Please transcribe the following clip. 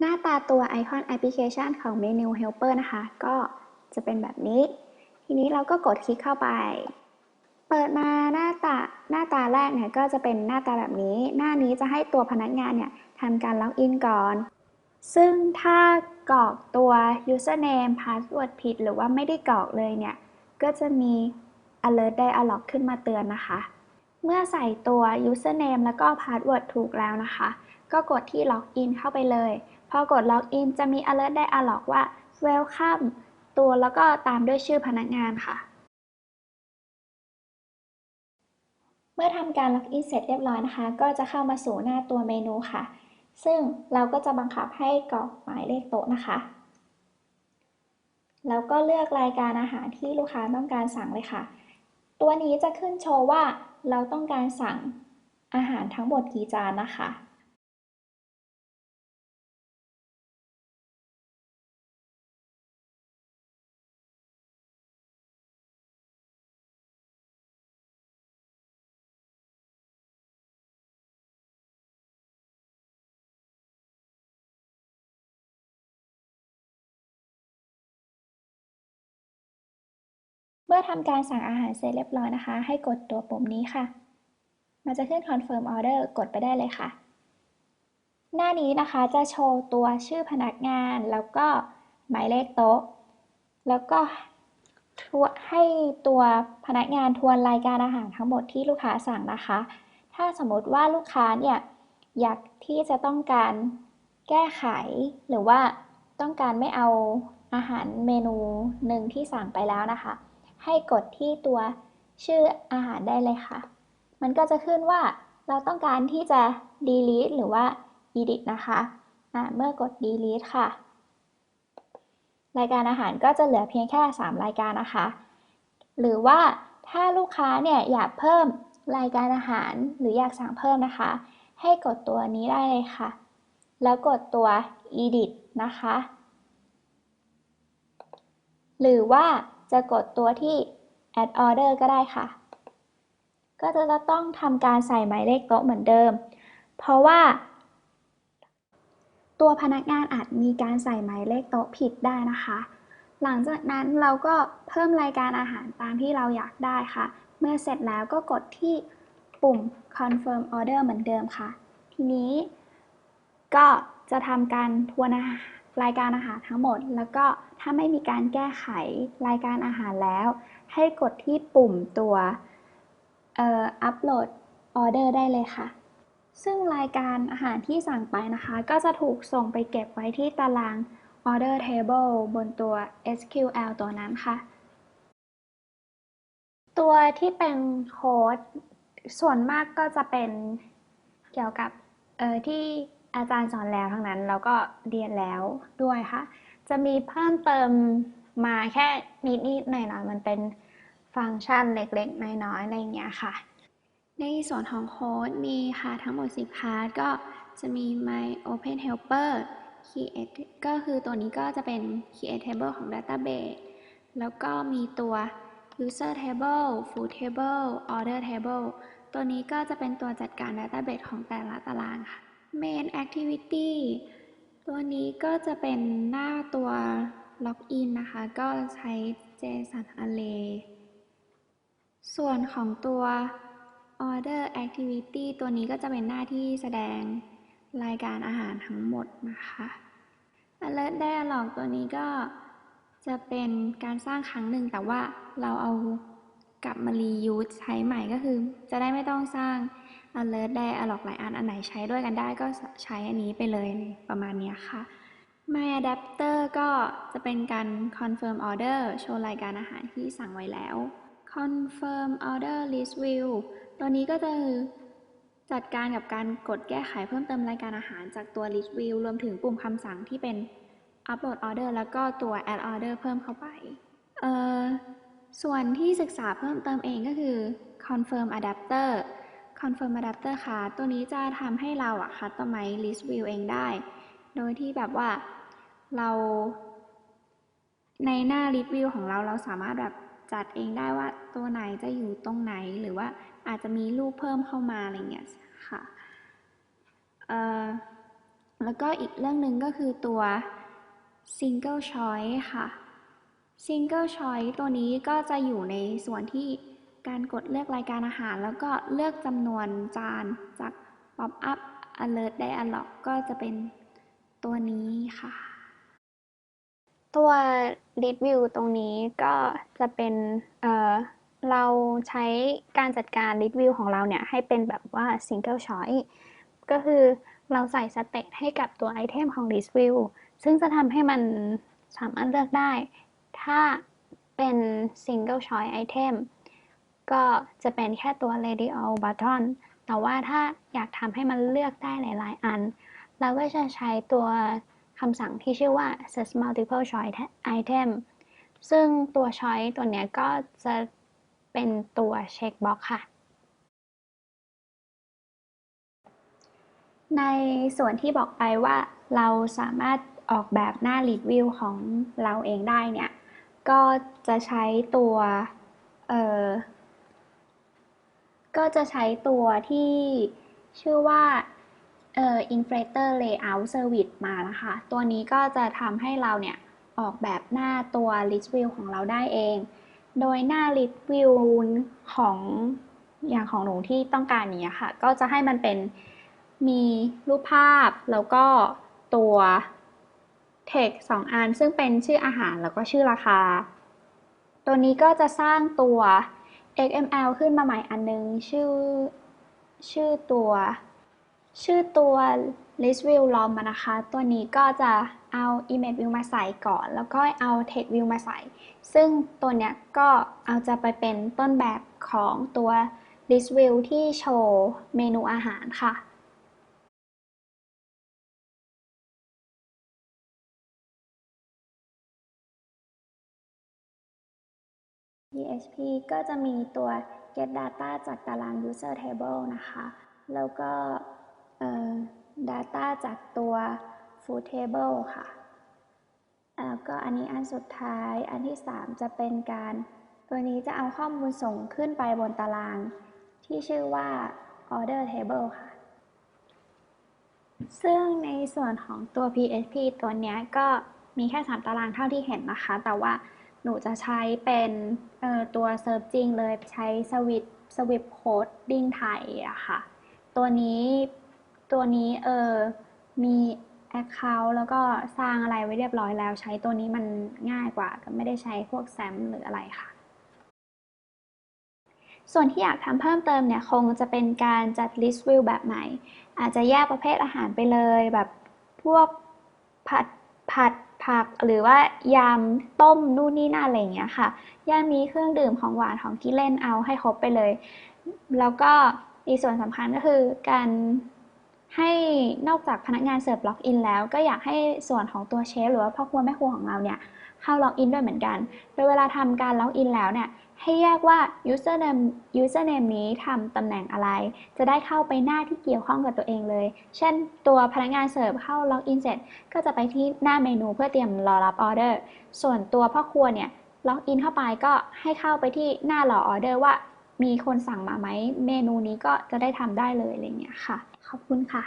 หน้าตาตัวไอคอนแอปพลิเคชันของ Menu Helper นะคะ ก็จะเป็นแบบนี้ ทีนี้เราก็กดคลิกเข้าไป เปิดมาหน้าตาหน้าตาแรกเนี่ยก็จะเป็นหน้าตาแบบนี้ หน้านี้จะให้ตัวพนักงานเนี่ยทำการล็อกอินก่อน ซึ่งถ้ากรอกตัว username password ผิด หรือว่าไม่ได้กรอกเลยเนี่ย ก็จะมี alert dialog ขึ้นมาเตือนนะคะ เมื่อใส่ตัว username แล้วก็ password ถูกแล้วนะคะ ก็กดที่ login เข้าไปเลย พอกด login จะมี alert dialog ว่า welcome ตัวแล้วก็ตามด้วยชื่อพนักงานค่ะ เมื่อทำการล็อกอินเสร็จเรียบร้อยนะคะ ก็จะเข้ามาสู่หน้าตัวเมนูค่ะ ซึ่งเราก็จะบังคับให้กรอกหมายเลขโต๊ะนะคะ แล้วก็เลือกรายการอาหารที่ลูกค้าต้องการสั่งเลยค่ะ ตัวนี้จะขึ้นโชว์ว่าเราต้องการสั่งอาหารทั้งหมดกี่จานนะคะ เมื่อทำการสั่งอาหารเสร็จเรียบร้อยนะคะ ให้กดตัวปุ่มนี้ค่ะ มันจะขึ้น confirm order กดไปได้เลยค่ะ หน้านี้นะคะจะโชว์ตัวชื่อพนักงาน แล้วก็หมายเลขโต๊ะ แล้วก็ให้ตัวพนักงานทวนรายการอาหารทั้งหมดที่ลูกค้าสั่งนะคะ ถ้าสมมติว่าลูกค้าเนี่ยอยากที่จะต้องการแก้ไข หรือว่าต้องการไม่เอาอาหารเมนูหนึ่งที่สั่งไปแล้วนะคะ ให้กดที่ตัวชื่ออาหารได้เลยค่ะ มันก็จะขึ้นว่าเราต้องการที่จะ delete หรือว่า edit นะคะะเมื่อกด delete ค่ะ รายการอาหารก็จะเหลือเพียงแค่ 3 รายการนะคะ หรือว่าถ้าลูกค้าเนี่ยอยากเพิ่มรายการอาหารหรืออยากสั่งเพิ่มนะคะ ให้กดตัวนี้ได้เลยค่ะ แล้วกดตัว edit นะคะ หรือว่า จะกดตัวที่ add order ก็ได้ค่ะ ก็จะต้องทำการใส่หมายเลขโต๊ะเหมือนเดิม เพราะว่า ตัวพนักงานอาจมีการใส่หมายเลขโต๊ะผิดได้นะคะ หลังจากนั้นเราก็เพิ่มรายการอาหารตามที่เราอยากได้ค่ะ เมื่อเสร็จแล้วก็กดที่ปุ่ม confirm order เหมือนเดิมค่ะ ทีนี้ก็จะทำการทวนอาหาร รายการอาหารทั้งหมด แล้วก็ถ้าไม่มีการแก้ไขรายการอาหารแล้ว ให้กดที่ปุ่มตัวอัปโหลดออเดอร์ได้เลยค่ะ ซึ่งรายการอาหารที่สั่งไปนะคะ ก็จะถูกส่งไปเก็บไว้ที่ตาราง Order Table บนตัว SQL ตัวนั้นค่ะ ตัวที่เป็นโค้ดส่วนมากก็จะเป็นเกี่ยวกับที่ อาจารย์สอนแล้วทั้งนั้นแล้วก็เรียนแล้วด้วยค่ะ จะมีเพิ่มเติมมาแค่นิดๆหน่อยๆมันเป็นฟังก์ชันเล็กๆ น้อยๆ อะไรเงี้ยค่ะ ในส่วนของโค้ดมีค่ะทั้งหมด 10 พาร์ทก็จะมี my open helper create ก็คือตัวนี้ก็จะเป็น create table ของ database แล้วก็มีตัว user table food table order table ตัวนี้ก็จะเป็นตัวจัดการ database ของแต่ละตารางค่ะ main activity ตัวนี้ก็จะเป็นหน้าตัว login นะคะ ก็ใช้ JSON array ส่วนของตัว order activity ตัวนี้ก็จะเป็นหน้าที่แสดงรายการอาหารทั้งหมดนะคะ alert dialog ตัวนี้ก็จะเป็นการสร้างครั้งหนึ่งแต่ว่าเราเอากลับมา reuse ใช้ใหม่ก็คือ จะได้ไม่ต้องสร้าง alert ได้อลอกหลายอัน อันไหนใช้ด้วยกันได้ก็ใช้อันนี้ไปเลยประมาณนี้ค่ะ My Adapter ก็จะเป็นการ confirm order โชว์รายการอาหารที่สั่งไว้แล้ว confirm order list view ตัวนี้ก็จะจัดการกับการกดแก้ไขเพิ่มเติมรายการอาหารจากตัว list view รวมถึงปุ่มคำสั่งที่เป็น upload order แล้วก็ตัว add order เพิ่มเข้าไปส่วนที่ศึกษาเพิ่มเติมเองก็คือ confirm adapter confirm adapter ค่ะ ตัวนี้จะทำให้เราอะ customize list view เองได้ โดยที่แบบว่าเราในหน้า list view ของเราเราสามารถแบบจัดเองได้ว่าตัวไหนจะอยู่ตรงไหนหรือว่าอาจจะมีรูปเพิ่มเข้ามาอะไรเงี้ยค่ะแล้วก็อีกเรื่องหนึ่งก็คือตัว single choice ค่ะ single choice ตัวนี้ก็จะอยู่ในส่วนที่ การกดเลือกรายการอาหาร แล้วก็เลือกจำนวนจานจาก pop up alert dialog ก็จะเป็นตัวนี้ค่ะ ตัว List View ตรงนี้ก็จะเป็นเเราใช้การจัดการ List View ของเราเนี่ย ให้เป็นแบบว่า Single Choice ก็คือเราใส่สเตตให้กับตัวไอเทมของ List View ซึ่งจะทำให้มันสามารถเลือกได้ ถ้าเป็น Single Choice Item ก็จะเป็นแค่ตัว Radial Button แต่ว่าถ้าอยากทำให้มันเลือกได้หลาย ๆ อัน เราก็จะใช้ตัวคำสั่งที่ชื่อว่า set multiple choice item ซึ่งตัว choice ตัวเนี้ยก็จะเป็นตัว checkbox ค่ะ ในส่วนที่บอกไปว่าเราสามารถออกแบบหน้า lead view ของเราเองได้เนี่ย ก็จะใช้ตัวเอ่อ ก็จะใช้ตัวที่ชื่อว่าเอ่อ Inflator Layout Service มานะคะ ตัวนี้ก็จะทำให้เราเนี่ย ออกแบบหน้าตัว List View ของเราได้เอง โดยหน้า List View ของอย่างของหนูที่ต้องการอย่างนี้ค่ะ ก็จะให้มันเป็นมีรูปภาพแล้วก็ตัว text สองอัน ซึ่งเป็นชื่ออาหารแล้วก็ชื่อราคา ตัวนี้ก็จะสร้างตัว XML ขึ้นมาใหม่อันนึง ชื่อ ชื่อตัว ชื่อตัว list view ลอมานะคะ ตัวนี้ก็จะเอา image view มาใส่ก่อน แล้วก็เอา text view มาใส่ ซึ่งตัวเนี้ยก็เอาจะไปเป็นต้นแบบของตัว list view ที่โชว์เมนูอาหารค่ะ PHP ก็จะมีตัว get data จากตาราง user table นะคะ แล้วก็ data จากตัว food table ค่ะ แล้วก็อันนี้อันสุดท้าย อันที่ 3 จะเป็นการ ตัวนี้จะเอาข้อมูลส่งขึ้นไปบนตาราง ที่ชื่อว่า order table ค่ะ ซึ่งในส่วนของตัว PHP ตัวนี้ก็มีแค่ 3 ตารางเท่าที่เห็นนะคะ แต่ว่า หนูจะใช้เป็นตัวเซิร์ฟจริงเลยใช้สวิตสวิปโคดดิ้งไทยอะค่ะ ตัวนี้ตัวนี้เออมี Account แล้วก็สร้างอะไรไว้เรียบร้อยแล้ว ใช้ตัวนี้มันง่ายกว่า ก็ไม่ได้ใช้พวกแซมหรืออะไรค่ะ ส่วนที่อยากทำเพิ่มเติมเนี่ย คงจะเป็นการจัด list view แบบใหม่ อาจจะแยกประเภทอาหารไปเลยแบบพวกผัดผัด ผักหรือว่ายำต้มนู่นนี่นั่นอะไรอย่างเงี้ยค่ะย่ามีเครื่องดื่มของหวานของที่เล่นเอาให้ครบไปเลย แล้วก็อีกส่วนสำคัญก็คือการให้นอกจากพนักงานเสิร์ฟล็อกอินแล้วก็อยากให้ส่วนของตัวเชฟหรือว่าพ่อครัวแม่ครัวของเราเนี่ย เข้าล็อกอินด้วยเหมือนกัน โดยเวลาทำการล็อกอินแล้วเนี่ยให้แยกว่า username username นี้ทำตำแหน่งอะไร จะได้เข้าไปหน้าที่เกี่ยวข้องกับตัวเองเลย เช่น ตัวพนักงานเสิร์ฟเข้าล็อกอินเสร็จ ก็จะไปที่หน้าเมนูเพื่อเตรียมรอรับออเดอร์ ส่วนตัวพ่อครัวเนี่ยล็อกอินเข้าไปก็ให้เข้าไปที่หน้ารอออเดอร์ว่ามีคนสั่งมาไหม เมนูนี้ก็จะได้ทำได้เลยอะไรเงี้ยค่ะ ขอบคุณค่ะ